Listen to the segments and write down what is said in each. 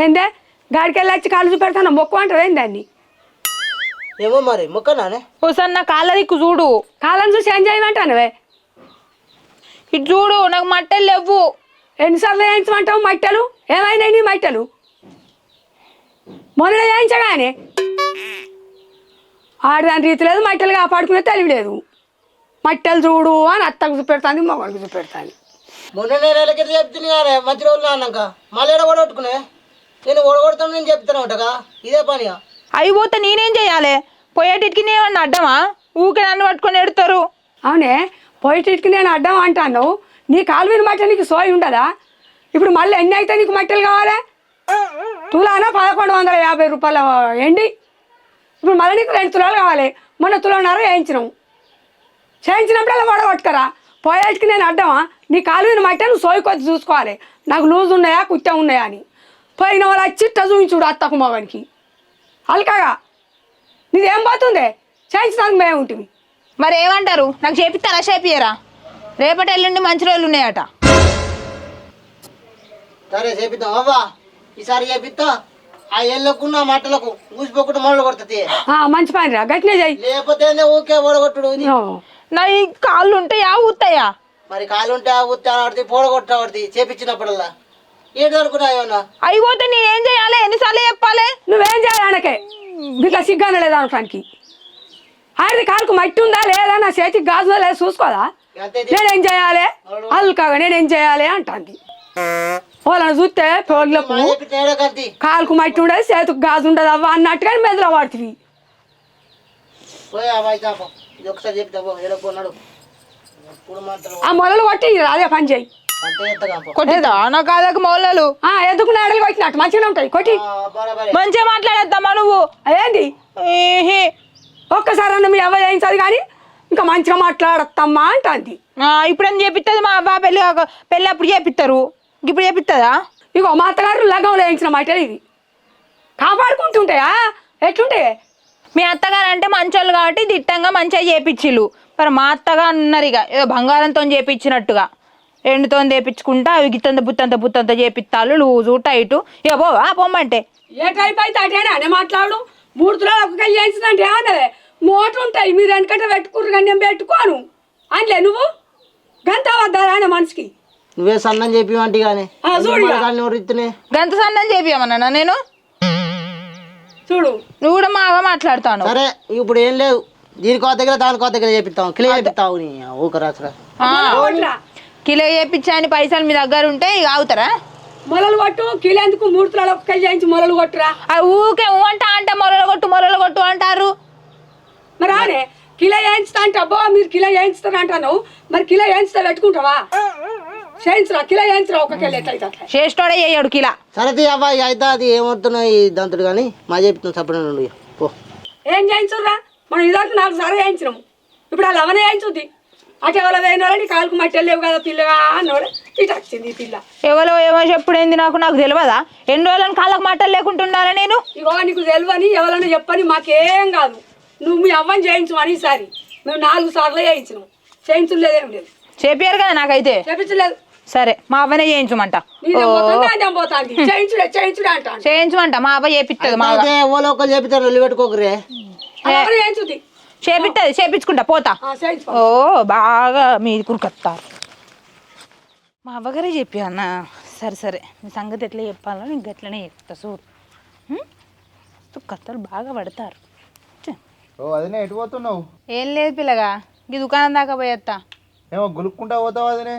ఏందే? గాడికి వెళ్ళి వచ్చి కాళ్ళు చూపెడతాను? మొక్కు అంటారు ఏంది దాన్ని ఏమో మరి మొక్కనానే? హుసన్న కాళ్ళ దిక్కు చూడు. కాలం చూసి ఏం చేయమంటానువే? ఇటు చూడు నాకు మట్టలు లేవు ఎన్నిసార్లు వేయించమంటావు మట్టెలు? ఏమైనా నీ మట్టెలు? మొన్న వేయించగానే. ఆడదాని రీతి లేదు మట్టెలు కాపాడుకునే తెలివి లేదు. మట్టెలు చూడు అని అత్తకు చూపెడతాంది మొగడికి చూపెడతాంది. మొన్న నేను ఎలాగైతే చెప్తుంది మంచి రోజులు అన్నాక మళ్ళీ ఎడ ఓడగొట్టుకునే నేను ఓడగొడతాను నేను చెప్తాను ఒకటగా ఇదే పనిగా అయిపోతే నేనేం చేయాలి? పోయేటికి నేమన్నా అడ్డమా? ఊకే నన్ను పట్టుకొని ఎడతారు అవునే పోయేటికి నేను అడ్డం అంటాను. నీ కాలు మీద మట్టె నీకు సోయి ఉండదా? ఇప్పుడు మళ్ళీ ఎన్ని అయితే నీకు మట్టెలు కావాలి? తులానా? పదకొండు వందల యాభై రూపాయల ఎండి. ఇప్పుడు మళ్ళీ నీకు రెండు తులాలు కావాలి. మొన్న తులన్నర వేయించినావు చేయించినప్పుడు అలా వడగొట్టుకరా పోయేటికి నేను అడ్డమా? నీ కాలు మీద మట్టే నువ్వు సోయి కొద్ది చూసుకోవాలి. నాకు లూజ్ ఉన్నాయా కుత్త ఉన్నాయా అని. పోయిన వాళ్ళు వచ్చి ఇట్ట చూపించుడు అత్తకు మగనికి అల్కగా నీదేం పోతుంది? చేయించడానికి మేము ఉంటుంది మరి ఏమంటారు? నాకు చేపిస్తారా చేపియరా రేపటి ఎల్లుండి మంచి రోజులు ఉన్నాయట. సరే చేపిద్దాం. అవ్వా ఈసారి చేపిస్తా. ఆ ఎళ్ళకున్న మట్టలకు ఊసిపోకుండా మొదలు కొడుతుంది. ఆ, మంచి పని రా గట్టినే చెయ్యి లేకపోతే ఏందో ఊకే ఓడగొట్టుడు ఇది. నా ఈ కాళ్ళు ఉంటాయా ఊతాయా మరి కాలుంటే ఆ ఉత్తి ఆడది పోడగొట్టాడుతుంది చేపించినప్పుడల్లా. అనుకున్నా ఏమన్నా? అయిపోతే నేనేం చేయాలి? ఎన్నిసార్లు చెప్పాలి? నువ్వేం చేయాలి ఆయనకే? ఇట్లా సిగ్గానే లేదా అనడానికి ఆడిది కాలుకు మట్టి ఉందా లేదా? నా చేతికి గాజులో లేదా చూసుకోదా నేనేం చేయాలి? అల్కగా నేనేం చేయాలి అంటాంది. వాళ్ళని చూస్తే కంతి. కాలుకు మట్టి ఉండదు చేతికి గాజు ఉండదు అవ్వ అన్నట్టుగా మెదల వాడుతుంది. పోయి ఆ మొలలు కొట్టి అదే పని చేయి. కొట్టిదా నా కాదకు మౌలలు. ఆ ఎదుకు నాడలు కొట్టినట్టు మంచిగా ఉంటాయి? కొట్టి. ఆ, బరాబరే. మంచిగా మాట్లాడేద్దామా నువ్వు? ఏహే. ఒక్కసారి అన్న మీ అవ్వ చేయించదు కానీ ఇంకా మంచిగా మాట్లాడత్తమ్మా అంటాంది. ఆ, ఇప్పుడేం చేపిస్తుంది మా అబ్బా పెళ్ళి పెళ్ళి అప్పుడు చేపిస్తారు ఇప్పుడు చేపిస్తుందా ఇగో మా అత్తగారు లగంలో వేయించిన మాట ఇది కాపాడుకుంటుంటాయా? ఎట్లుంటాయి? మీ అత్తగారు అంటే మంచోళ్ళు కాబట్టి దిట్టంగా మంచిగా చేపిచ్చిళ్ళు. మరి మా అత్తగా ఉన్నారు ఇక ఏదో బంగారంతో చేపించినట్టుగా ఎండుతో చేపించుకుంటా అవి గిత్తంత బుత్తంత బుత్తంత చేపిస్తాళ్ళు లూజు టైటు. ఇక పోవా పొమ్మంటే. ఏ టైప్ అయితే అటేనా అనే మాట్లాడు. మూడు తులాలు ఒక కలిసి చేయించినంటే ఏమన్నదే? మోటు ఉంటాయి మీరు వెనకట పెట్టుకుర్రు కానీ నేను పెట్టుకోను. అనలే నువ్వు? గంట వద్దారా అనే మనిషికి? నువ్వే సన్నం చెప్పి వంటి కానీ. ఆ, చూడు ఇక. ఇస్తున్నాయి గంత సన్నం చేపియమన్నా నేను? చూడు. నువ్వు కూడా మాగా మాట్లాడతాను సరే ఇప్పుడు ఏం లేదు. దీనికో దగ్గర దానికో దగ్గర చేపిస్తాం క్లియర్ చేపిస్తావు నీ కిలో చేపించని పైసలు మీ దగ్గర ఉంటే ఇక అవుతారా మొలలు కొట్టు కిలేందుకు మూడు తులాలు ఒక కలిసి చేయించి మొలలు కొట్టురా? ఆ ఊకే ఊ అంట అంటే మొలలు కొట్టు మొలలు కొట్టు అంటారు. మరి ఆనే కిలో వేయించుతా అంటే అబ్బో మీరు కిలో వేయించుతారు అంటాను మరి కిలో వేయించుతా పెట్టుకుంటావా? చేయించరా కిలో వేయించరా ఒక కిలో ఎట్లయితే అట్లా చేష్టోడే చేయడు కిలా. సరే తీ అవ్వ ఇక అయితే అది ఏమవుతున్నావు ఈ దంతుడు కానీ మా చెప్తున్నాం సపరేట్. పో. ఏం చేయించుర్రా? మనం ఇదివరకు నాలుగు సార్లు వేయించినాము ఇప్పుడు అలా అవనే వేయించుద్ది అటు ఎవరో వేయిన వాళ్ళని కాలుకు మట్టి లేవు కదా పిల్లగా అన్నోడు. ఇటు వచ్చింది ఈ పిల్ల. ఎవరో ఏమో చెప్పుడేంది నాకు? నాకు తెలియదా ఎన్ని రోజులను కాళ్ళకు మాటలు లేకుంటున్నారా నేను? ఇగో నీకు తెలియని ఎవరైనా చెప్పని మాకేం కాదు. నువ్వు మీ అవ్వని చేయించమని ఈసారి మేము నాలుగు సార్లు చేయించినాం. చేయించలేదేం లేదు. చెప్పారు కదా నాకైతే. చేయించలేదు సరే మా అవ్వనే చేయించమంట. చేయించుడే చేయించుడే అంటాను చేయించమంట మా అవ్వ చేపిస్తుంది మా అయితే ఎవరో ఒకరు చెప్తారు వెళ్ళి పెట్టుకోకరే చేపిస్తుంది చేపించుకుంటా పోతా. ఓ బాగా మీ కురుకొత్తారు మా అవ్వగారే చెప్పి అన్న సరే సరే మీ సంగతి ఎట్లా చెప్పాలో నీకు గట్లనే చెప్తా చూడు కథలు బాగా పడతారు. అదినే ఎటు పోతున్నావు? ఏం లేదు పిల్లగా ఈ దుకాణం దాకా పోయేస్తా ఏమో గులుక్కుంటా పోతావు అదినే?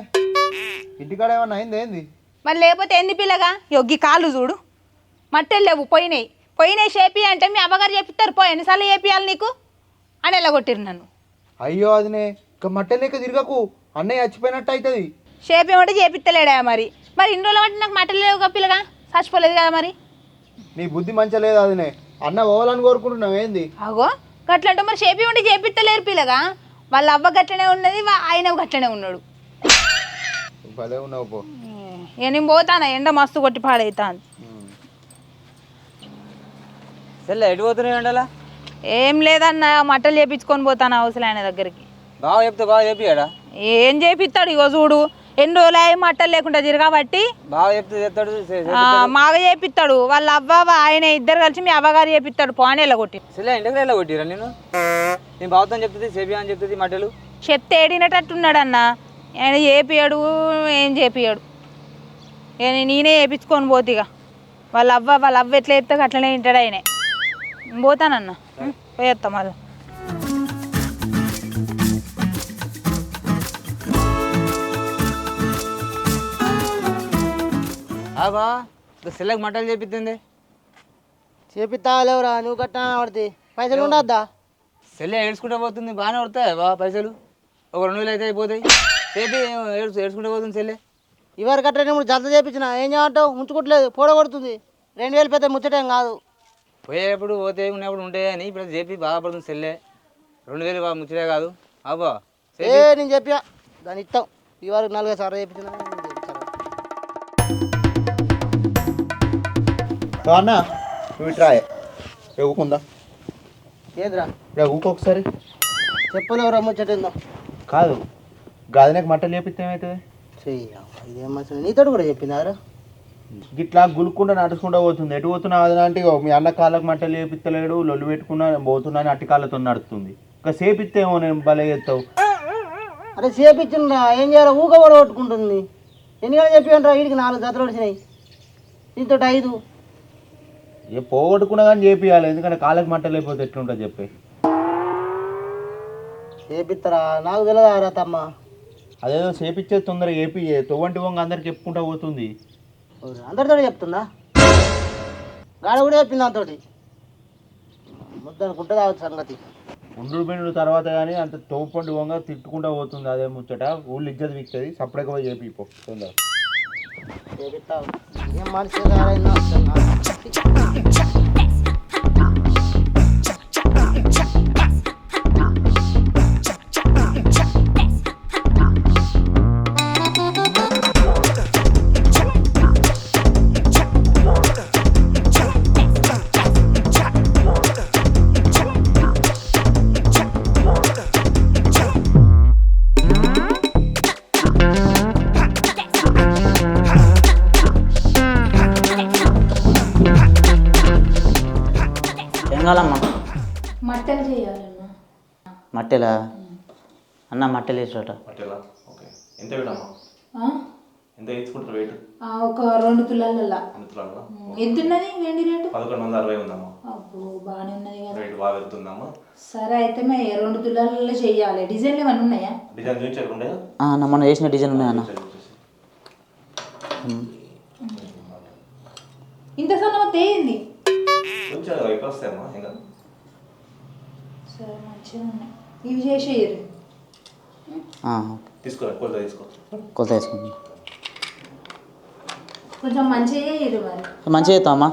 ఇంటికాడ ఏమన్నా అయింది ఏంది? మరి లేకపోతే ఏంది పిల్లగా? యొగ్గి కాళ్ళు చూడు. మట్టెలు లేవు పోయినాయి. పోయినాయి చేపి అంటే మీ అవ్వగారు చెప్పిస్తారు పో ఎన్నిసార్లు చేపియాలి నీకు? అని ఎలా కొట్టిరు నన్ను? అయ్యో అదినే ఇక మట్టె లేక తిరగకు. అన్నయ్య చచ్చిపోయినట్టు అవుతుంది షేప్ ఏమంటే చేపిస్తలేడా మరి? మరి ఇన్ని రోజులు బట్టి నాకు మట్టలు లేవు పిల్లగా చచ్చిపోలేదు కదా మరి? నీ బుద్ధి మంచిగా లేదు అదినే అన్న పోవాలని కోరుకుంటున్నావు ఏంది? అగో గట్లంటే మరి షేప్ ఏమంటే చేపిస్తలేరు పిల్లగా? వాళ్ళ అవ్వ గట్లనే ఉన్నది వా- ఆయన గట్లనే ఉన్నాడు. భలే ఉన్నావు పో. ఏ, నేను పోతానా? ఎండ మస్తు కొట్టి పాడైతాను సెల్లె ఎటు పోతున్నాయి ఎండలా? ఏం లేదన్న మట్టలు చేపించుకొని పోతాను అవసరం ఆయన దగ్గరికి. బాగా చెప్తే బాగా చెప్పాడా ఏం చేపిస్తాడు ఇగో చూడు ఎన్ని రోజులు అయ్యి మట్టలు లేకుండా తిరగబట్టి బాగా చెప్తే చెప్తాడు ఆ, మాగ చేపిస్తాడు. వాళ్ళ అవ్వ ఆయన ఇద్దరు కలిసి మీ అవ్వగారు చేపిస్తాడు పోనేలా కొట్టి. ఇంటికి కొట్టిరా నేను నేను బావతో చెప్తుంది సేబియా అని చెప్తుంది మట్టలు చెప్తే ఏడినట్టున్నాడు అన్న ఆయన చేపియాడు ఏం చేపియాడు ఏ నేనే చేపించుకొని పోతిగా వాళ్ళ అవ్వ వాళ్ళ అవ్వ ఎట్లా చెప్తే అట్లనే వింటాడు ఆయనే. పోతానన్న. పోయేస్తా మళ్ళీ. ఆ బా సెల్లెకి మట్టలు చేపిస్తుంది చేపిస్తాలేవురా నువ్వు కట్టినా పడితే పైసలు ఉండద్దా? సెల్లె ఏడ్చుకుంటూ పోతుంది బాగానే పడతాయి బా పైసలు? ఒక రెండు వేలు అయితే అయిపోతాయి. చేపి ఏడ్చు ఏడ్చుకుంటూ పోతుంది సెల్లె. ఇవరు కట్టినప్పుడు జత చేపించిన ఏం చేయమంటావు ఉంచుకోవట్లేదు పొడగొడుతుంది. రెండు వేలు పెద్ద ముచ్చటేం కాదు. పోయేటప్పుడు పోతే ఉన్నప్పుడు ఉంటాయి అని ఇప్పుడు చెప్పి బాధపడుతుంది సెల్లె. రెండు వేలు బాగా ముచ్చటే కాదు. అబ్బా ఏ నేను చెప్పా దాని ఇస్తాం ఇవరకు నలుగురు సార్ చేపించిన అన్న. నువ్వు ఇట్రా ఊకుందా? ఏదిరా? ఇక్కడ ఊకు ఒకసారి. చెప్పలేవురా ముచ్చటేందో కాదు. గాదినకు మట్టలు చేపిస్తే ఏమవుతుంది చెయ్య ఇదేం నీతో కూడా చెప్పింది ఇట్లా గులుక్కుండా నడుచుకుంటూ పోతుంది. ఎటు పోతున్నా అంటే మీ అన్న కాళ్ళకు మట్టలు చేపిస్తలేడు లొల్లు పెట్టుకున్నా పోతున్నా అని అట్టి కాళ్ళతో నడుస్తుంది. ఇంకా సేపిస్తేమో నేను భలే చేస్తావు. అరే చేపించిండ్రా ఏం చేయాలి ఊక కూడా కొట్టుకుంటుంది. ఎన్నికలు చెప్పిరా వీడికి? నాలుగు జతలు వచ్చినాయి. దీంతో ఐదు. ఏ పోగొట్టుకున్నా కానీ చేపియాలి ఎందుకంటే కాళ్ళకి మట్టలు అయిపోతే ఎట్లుంటుంది చెప్పి. చేపిస్తారా నాకు తెలియదారా తమ్మ. అదేదో చేపిచ్చే తొందర ఏపీ తొవ్వంటి వంగ అందరికి చెప్పుకుంటా పోతుంది. అందరితో చెప్తుందా? గాడ కూడా చెప్పింది అంతటి ముద్దనుకుంటే కావచ్చు సంగతి. ఉండు బిండు తర్వాత కానీ అంత తోపండి వంగ తిట్టుకుంటా పోతుంది అదే ముచ్చట. ఊళ్ళు ఇజ్జత్ విక్తుంది. సపరేట్గా పోయి చేపిపో తొందర. ఏం మనిషి అన్న మట్టెలు వేసాట మట్టెలా? ఓకే. ఎంత వేడమ్మా ఎంత తీసుకుంటారు వెయిట్ ఒక రెండు తులాలల్లా. అందుతులాగా ఎంత ఉన్నది వెండి రేటు? పదకొండు వందల అరవై ఉందమ్మా. అబ్బో బాగానే ఉన్నది కదా. రేట్ బాగా వెళ్తుందమ్మా సరే అయితే మే రెండు తులాలలో చెయ్యాలి డిజైన్లు ఏమన్నా ఉన్నాయా? డిజైన్ చూపించకుండా అన్న మొన్న వేసిన డిజైన్ ఉన్నాయన్న ఇంత సన్న తేయింది కొంచెం ఎక్కువ వస్తాయమ్మా ఇంకా. సరే మంచిగా ఉన్నాయి. ఇవి చేసేయరు తీసుకో కొలత తీసుకో. కొలత వేసుకుందాం కొంచెం మంచిగా మంచిగా చేస్తామమ్మా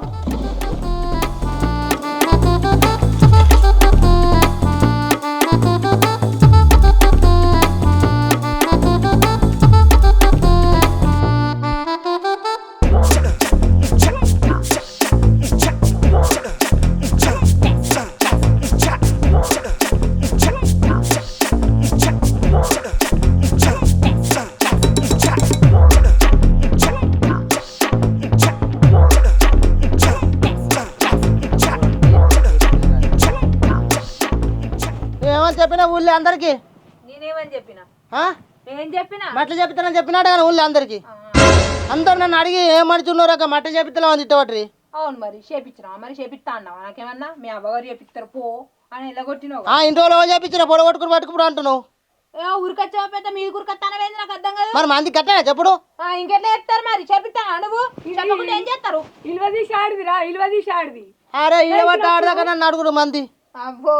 ఊళ్ళో అందరికి? నేనేమని చెప్పినా? ఆ? ఏం చెప్పినా? చెప్తానని చెప్పినాడు కానీ ఊళ్ళో అందరికి. అందరు నన్ను అడిగి ఏం మడుచున్నారు అక్క మట్టలు చెప్తాను అని తిట్టబట్టి అవును మరి చేపించినా? మరి చేపిస్తా అన్నావా? నాకేమన్నా? మీ అవ్వగారు చేపిస్తారు పో అని ఎలా కొట్టినావు ఆ ఇంటి వాళ్ళు చెప్పించిన పొడగొట్టుకుని పట్టుకుప్పుడు అంటున్నావు. ఊరికొచ్చా పెద్ద? మీ ఊరికొత్తానవేంది నాకు అర్థం కాదు. మరి మంది కట్టా చెప్పుడు? ఆ, ఇంకెట్లా చెప్తారు మరి? చేపిస్తాను నువ్వు? చెప్పకుండా ఏం చేస్తారు? ఇల్వ తీసి ఆడిదిరా ఇల్వ తీసి ఆడిది. అరే ఆడదాకా నన్ను అడుగురు మంది. అబ్బో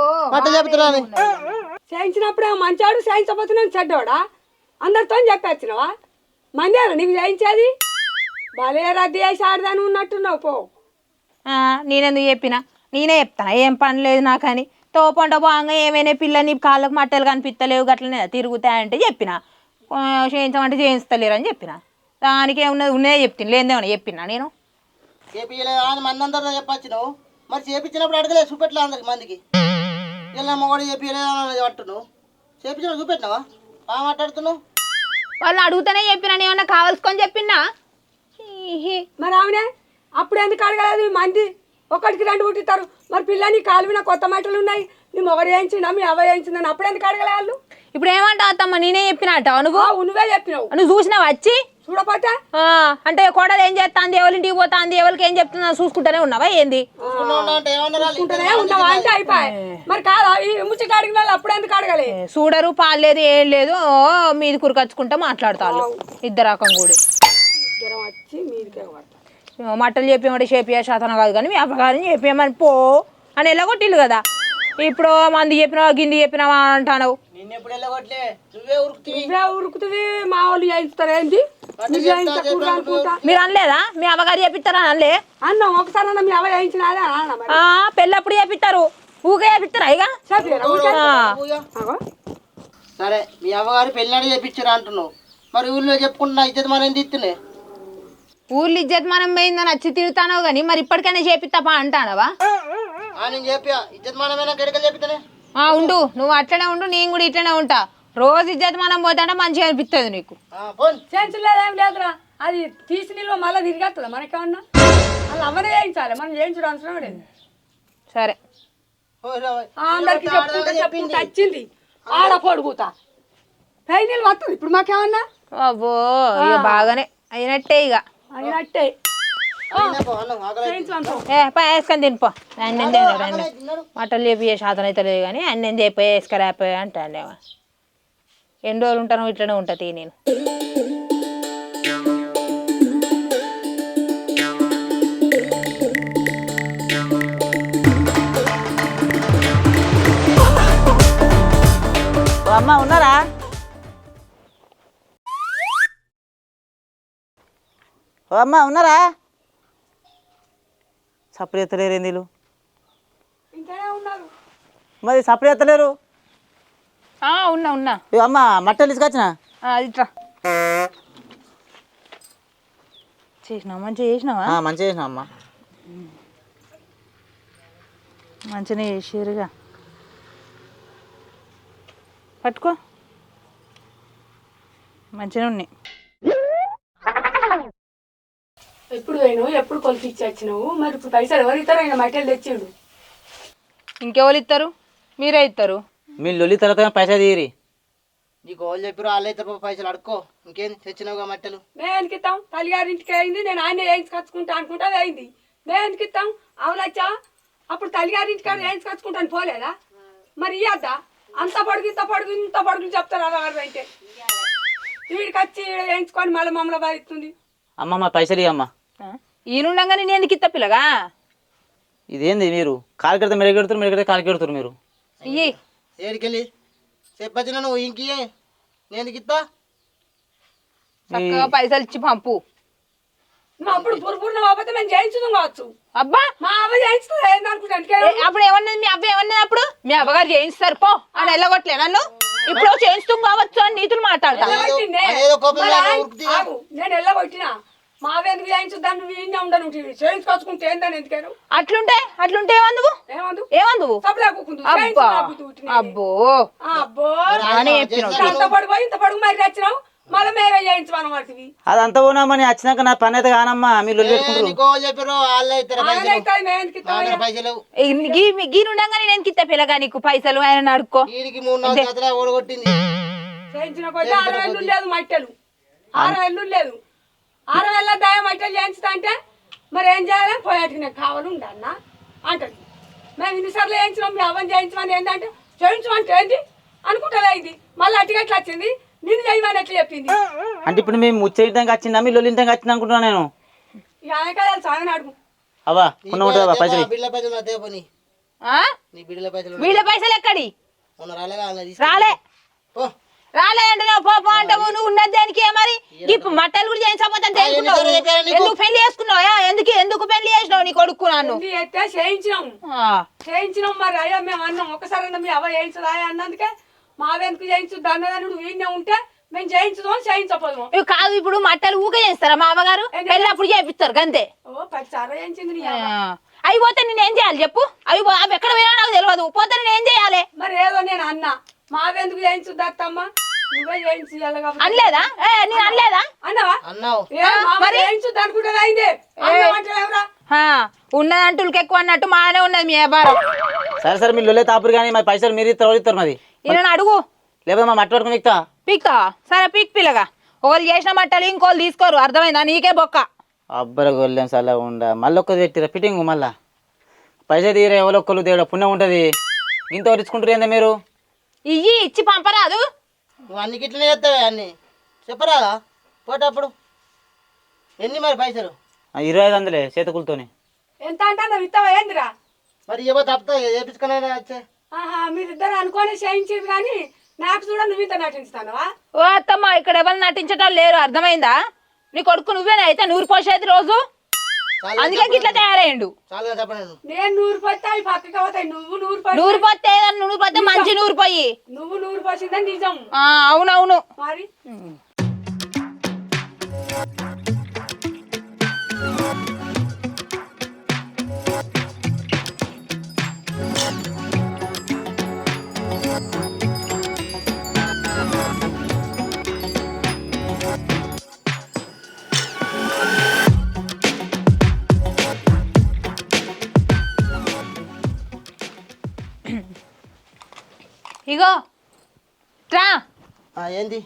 చేయించినప్పుడే మంచాడు చేయించబోతున్నావు చెడ్డోడా? అందరితో చెప్పేచ్చినవా? మందేరా నీకు చేయించేది? భలే రద్దీ చేసి ఆడదాని ఉన్నట్టున్నావు పో. ఆ, నేనెందుకు చెప్పిన? నేనే చెప్తాను ఏం పని లేదు నాకని. తోపంట బాగా ఏమైనా పిల్లని కాళ్ళకు మట్టలు కనిపిస్తలేవు గట్లనే తిరుగుతాయంటే చెప్పిన. చేయించమంటే చేయిస్తలేరు అని చెప్పిన. దానికి ఏమున్నది ఉన్నదే చెప్తాను లేదేమన్నా చెప్పినా నేను? చేపించలేదు అని మంది అందరితో చెప్పొచ్చినావు. మరి చేపించినప్పుడు అడగలేదు చూపెట్టలే అందరికి మందికి. ఇలా మొగడు చేపించలేదు అని పట్టును చేపించిన చూపెట్టినావా? బాగా మాట్లాడుతున్నావు? వాళ్ళు అడుగుతానే చెప్పినా ఏమన్నా కావాల్సుకొని చెప్పినా. మరి ఆమెనే అప్పుడు ఎందుకు అడగలేదు? మంది ఒకటికి రెండు పుట్టిస్తారు. మరి పిల్ల నీ కాలు మీద కొత్త మట్టలు ఉన్నాయి. నీ మొగడు వేయించిందా మీ అవ్వ వేయించిందని అప్పుడు ఎందుకు అడగలే వాళ్ళు? ఇప్పుడు ఏమంటావు అత్తమ్మ? నేనే చెప్పినట్ట. నువ్వు? నువ్వే చెప్పినావు. నువ్వు చూసినావు? వచ్చి? అంటే కోడలు ఏం చేస్తాంది ఎవరింటికి పోతాంది? ఎవరికి ఏం చెప్తుందో చూసుకుంటానే ఉన్నావా ఏంది? ఉన్నావా? అంటే అయిపోయి. మరి కాదా ఈ ముచ్చికి అడిగిన వాళ్ళు అప్పుడు ఎందుకు అడగలే? చూడరు పాలేదు ఏం లేదు. ఓ మీది కురికచ్చుకుంటా మాట్లాడతారు ఇద్దరు రకం కూడి. జ్వరం వచ్చి మీదికే పడతా మట్టలు చెప్పేమంటే చేపియా శాతం కాదు కానీ మీ అప్పగారిని చెప్పేయమని పో అని ఎలాగొట్టిల్లు కదా? ఇప్పుడు మంది చెప్పినావా గింది చెప్పినావా అంటావు నువ్వే ఉరుకుతుంది మా వాళ్ళు చేయిస్తారు ఏంటి మీరు అనలేదా? మీ అమ్మగారు చెప్పిస్తారా అనలే? అన్నాం ఒకసారి అన్న మీ అవ్వ చేయించిన ఆ, పెళ్ళప్పుడు చెప్పిస్తారు ఊకే చెప్పిస్తారా ఇక. సరే మీ అవ్వగారు పెళ్ళాడు చేపించారు అంటున్నావు. మరి ఊళ్ళో చెప్పుకుంటున్నా ఇద్దరు మనం తీస్తున్నాయి ఊర్లో ఇజ్జత్ మనం పోయిందని వచ్చి తిడతానో కానీ మరి ఇప్పటికైనా చేపిస్తాపా అంటానవా నేను చెప్పా ఇద్దరు మనమేనా గడికలు చెప్తానే ఆ, ఉండు. నువ్వు అట్లనే ఉండు నేను కూడా ఇట్లనే ఉంటా. రోజు ఇజ్జత్ మనం పోతుంటే మంచిగా అనిపిస్తుంది నీకు. లేదురా. అది తీసి నిల్వ మళ్ళీ తిరిగేస్తుందా మనకేమన్నా? వాళ్ళు అవ్వనే చేయించాలి. మనం చేయించడం అవసరం లేదు. సరే. అందరికి చెప్పుకుంటా చెప్పుకుంటా వచ్చింది. ఆడ పొడుగుతా. పై నీళ్ళు వస్తుంది. ఇప్పుడు మాకేమన్నా? అబ్బో ఇక బాగానే అయినట్టే ఇక. అయినట్టే. వేసుకొని తినిపో అన్నం చెప్పి ఏ శాతం అయితే లేదు కానీ అన్నం చెప్పి వేసుకురాపోయా అంటాను ఎన్ని రోజులు ఉంటానో ఇట్లనే ఉంటుంది నేను. ఓ అమ్మ ఉన్నారా? ఓ అమ్మ ఉన్నారా? సప్పుడు ఎత్తలేరు ఉన్నారు. మరి సప్పుడు ఎత్తలేరు ఉన్నా ఉన్నా. అమ్మ మట్టలు తీసుకొచ్చిన? ఆ, ఇట్రా. చేసినావా? మంచిగా చేసినావా? మంచిగా చేసిన అమ్మ. మంచిగా చేసిరుగా పట్టుకో. మంచిగా ఉన్నాయి. ఎప్పుడు పోయినావు? ఎప్పుడు కొలిసి ఇచ్చి వచ్చినావు? మరి ఇప్పుడు పైసలు ఎవరు ఇస్తారో ఆయన మట్టెలు తెచ్చిండు. ఇంకెవరు ఇస్తారు? మీరే ఇస్తారు. మీ లొల్లి తర్వాత పైసా తీరి. నీకు వాళ్ళు చెప్పారు వాళ్ళు అయితే పైసలు అడుక్కో. ఇంకేం తెచ్చినావుగా మట్టెలు? మేము ఎందుకు ఇస్తాం? తల్లిగారింటికి అయింది నేను ఆయన వేయించుకొచ్చుకుంటా అనుకుంటా అది అయింది. మేము ఎందుకు ఇస్తాం? అవునచ్చా అప్పుడు తల్లిగారింటికి కాడ వేయించుకొచ్చుకుంటాను పోలేదా? మరి ఇయ్యద్దా? అంత పొడుగు ఇంత పొడుగు ఇంత పొడుగు చెప్తారు అలా అంటే వీడికి వచ్చి వేయించుకొని మళ్ళీ మమ్మల్ని బాధిస్తుంది అమ్మ మా పైసలు ఇవ్వమ్మ ఈయనుండగా నేను ఎందుకు ఇస్తా పిల్లగా? ఇదేంది మీరు? కాలు కడితే మెరుగెడుతారు మెరుగెడితే కాలు కెడుతారు మీరు. ఇయ్యి ఏడికెళ్ళి? చెప్పచ్చిన నువ్వు ఇంకే నేను ఎందుకు ఇస్తా? చక్కగా పైసలు ఇచ్చి పంపు. మా అప్పుడు పురుపురున పోతే మేము చేయించుదాం కావచ్చు. అబ్బా! మా అవ్వ ఏ, అప్పుడు ఏమన్నది? మీ అబ్బాయి ఏమన్నది అప్పుడు? మీ అబ్బగారు చేయిస్తారు పో. అని వెళ్ళగొట్టలే నన్ను. ఇప్పుడు చేయిస్తూ కావచ్చు అని నీతులు మాట్లాడతా. కోపం ఉరుకుతీగా. నేను వెళ్ళగొట్టినా మా వెనుక చేయించుద్దాం నువ్వు ఈయన ఉండను చేయించుకొచ్చుకుంటే ఏందని ఎందుకేను? అట్లుంటే అట్లుంటే ఏమందువు ఏమందు? ఏమందువు సప్లై కూకుందు అబ్బా అబ్బో. అంత పడిపోయి ఇంత పడుగు మరి తెచ్చినావు? మళ్ళీ మేమే చేయించమని వాటివి. అదంతా పోనామని వచ్చినాక నా పని అయితే కానమ్మా మీరు గీనుండగా నేను ఎందుకు ఇస్తా పిల్లగా నీకు పైసలు? ఆయన అడుక్కో మూడు చేయించిన కొద్ది ఆరు వేలు లేదు మట్టెలు. ఆరు వేలు లేదు ఆరు వేల దాయ మట్టెలు చేయించుతా అంటే మరి ఏం చేయాలి? పోయాటికి నాకు కావాలి ఉండన్న అంటది మేము ఇన్నిసార్లు చేయించినాం మీ అవ్వని చేయించమని ఏంటంటే చేయించమంటే ఏంటి? అనుకుంటుంది అయింది మళ్ళీ అట్టిగట్లా వచ్చింది? నిన్ను చేయమని ఎట్లా చెప్పింది? అంటే ఇప్పుడు మేము ముచ్చటానికి వచ్చిందా మీ లొల్లి ఇంటికి వచ్చింది అనుకుంటున్నా నేను? సాగని అడుగు ఉంటుందా పైసలు? బిడ్డల పైసలు నా తేపని ఆ? నీ బిడ్డల పైసలు వీళ్ళ పైసలు ఎక్కడి? రాలే. పో. రాలేదంటే నువ్వు పో పో అంటావు నువ్వు ఉన్నది దేనికి మరి? ఇప్పుడు మట్టలు కూడా చేయించకపోతే? ఎందుకు పెళ్ళి చేసుకున్నావా? ఎందుకు ఎందుకు పెళ్ళి చేసినావు నీ కొడుకు నన్ను? చేయించినాం. ఆ. చేయించినాం మరి అయ్యా మేము అన్నాం ఒకసారి అన్నా మీ అవ్వ చేయించదా అన్నందుకే మా వెనుక చేయించుద్ది అన్నదాన్ని వీడినే ఉంటే మేము చేయించుదాం చేయించపోదాం ఇవి కాదు ఇప్పుడు మట్టలు ఊకే చేస్తారా మా అమ్మగారు పెళ్ళి అప్పుడు చేపిస్తారు గంతే. ఓ పది సార్లు చేయించింది నీ ఆ. అవ్వ. అవి పోతే నేను ఏం చేయాలి చెప్పు? అవి అవి ఎక్కడ పోయినా నాకు తెలియదు. పోతే నేను ఏం చేయాలి? మరి ఏదో నేను అన్నా. మా వెందుకు చేయించుద్ది అత్తమ్మ? అనలేదా? ఏ నేను అనలేదా? అన్నావా? అన్నావు. ఏ మామ చేయించు అనుకుంటే అయిందే? అన్నమాట ఎవరా? హా, ఉన్నదంటులకి ఎక్కువ అన్నట్టు మానే ఉన్నది మీ వ్యాపారం. సరే సరే మీరు లొల్లే తాపురు కానీ మరి పైసలు మీరు ఇస్తారు ఇస్తారు మరి? ఈయన అడుగు. లేకపోతే మా మట్టి పట్టుకుని ఎక్కుతా పీక్తా? సరే పీక్ పిల్లగా. ఒకరు చేసిన మట్టలు ఇంకోళ్ళు తీసుకోరు. అర్థమైందా? నీకే బొక్క. అబ్బర గొల్లెం సలా ఉండ. మళ్ళీ ఒక్కది పెట్టిరా ఫిట్టింగ్ మళ్ళా. పైసలు తీరే ఎవరో ఒక్కరు దేవుడు పుణ్యం ఉంటుంది. ఇంత వరించుకుంటారు ఏందా మీరు? ఇయ్యి ఇచ్చి పంపరాదు. నువ్వు అన్ని గిట్లనే చేస్తావే అన్ని. చెప్పరాదా పోటప్పుడు ఎన్ని మరి పైసలు? ఆ, ఇరవై ఐదు వందలే చేతకులతోని. ఎంత అంటే విత్తవా ఏందిరా? మరి ఏమో తప్పుతా చేపించుకునే వచ్చే. ఆహా మీరిద్దరు అనుకొని చేయించేది కానీ నాకు చూడ నువ్వు ఇంత నటిస్తానవా ఓ అత్తమ్మ ఇక్కడ ఎవరు నటించటం లేరు అర్థమైందా? నీ కొడుకు నువ్వేనా? అయితే నూరు పోసేది రోజు? అందుకే గిట్లా తయారయ్యండు. నేను నూరు పోతే అవి పక్కకి అవుతాయి నువ్వు నూరు పోయి నూరు మంచి నూరు పోయి. నువ్వు నూరు పోసిందని నిజం. ఆ, అవునవును. మరి? ఇగో ట్రా ఆ, ఏంది?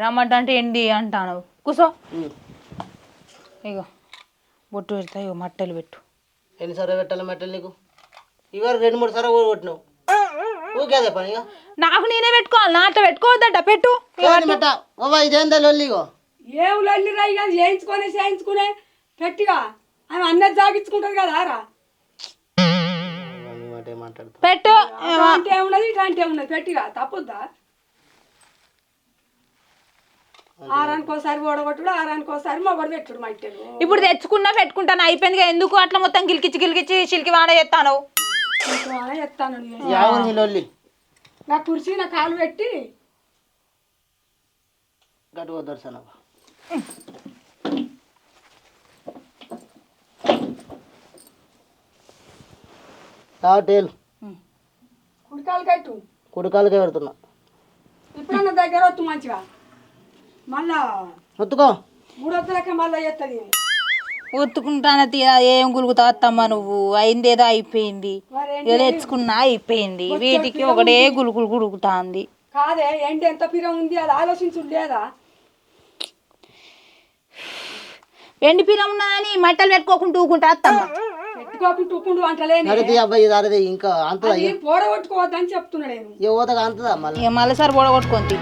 రమ్మంట అంటే ఏంటి అంటాను కూసో. ఇగో బొట్టు పెడతా ఇగో మట్టెలు పెట్టు. ఎన్నిసార్లు పెట్టాలి మెట్టలు నీకు? ఇవాళ రెండు మూడు సార్లు కొట్టినావు. ఊకే అదే పని ఇక. నాకు నేనే పెట్టుకోవాలి నా అట్లా పెట్టుకోవద్దట పెట్టు. ఏంది ఇదేందా లొల్లిగో ఏం లొల్లి రాయి కానీ చేయించుకొని చేయించుకునే గట్టిగా ఆమె అన్నది జాగించుకుంటుంది కదా రా మాట మాట్లాడుతా పెట్టు. అటు అంటే ఏమున్నది ఇటు అంటే ఉన్నది గట్టిగా తప్పుద్దా? ఆరానికి ఒకసారి ఓడగొట్టుడు ఆరానికి ఒకసారి మొగడు పెట్టుడు మట్టెలు ఇప్పుడు తెచ్చుకున్నా పెట్టుకుంటాను అయిపోయింది ఎందుకు అట్లా మొత్తం గిలికిచ్చి గిలికిచ్చి చిలికి వాడ చేస్తాను. యావు నీ లొల్లి నా కుర్చీ నా కాలు పెట్టి. గట్టుకో దర్శనం టేలు. కుడికాలు కట్టు. కుడికాలకే పెడుతున్నా ఇప్పుడన్నా దగ్గర వద్దు మంచిగా? మళ్ళా ఒత్తుకో. మూడొద్దులకే మళ్ళా ఎత్తది ఉత్తుకుంటాన తీరా ఏం గులుగుతావు అత్తమ్మ నువ్వు? అయిందేదో అయిపోయింది. మరేంటి? ఇక తెచ్చుకున్నా అయిపోయింది. వీటికి ఒకటే గులుగులు గులుగుతాంది కాదే ఏంటి ఎంత పిరం ఉంది? అది ఆలోచించుడు లేదా? ఎండి పిరం ఉన్నదని మట్టలు పెట్టుకోకుండా ఊకుంటా అత్తమ్మ. పెట్టుకోకుండా ఊపుకుంటూ అంటలేని. అరది అబ్బాయి ఇది అరది ఇంకా అంతదా అది పోడగొట్టుకోవద్దని చెప్తున్నా నేను. ఏ ఓతగా అంతదా మళ్ళీ? ఇక మళ్ళీసారి పొడగొట్టుకుంది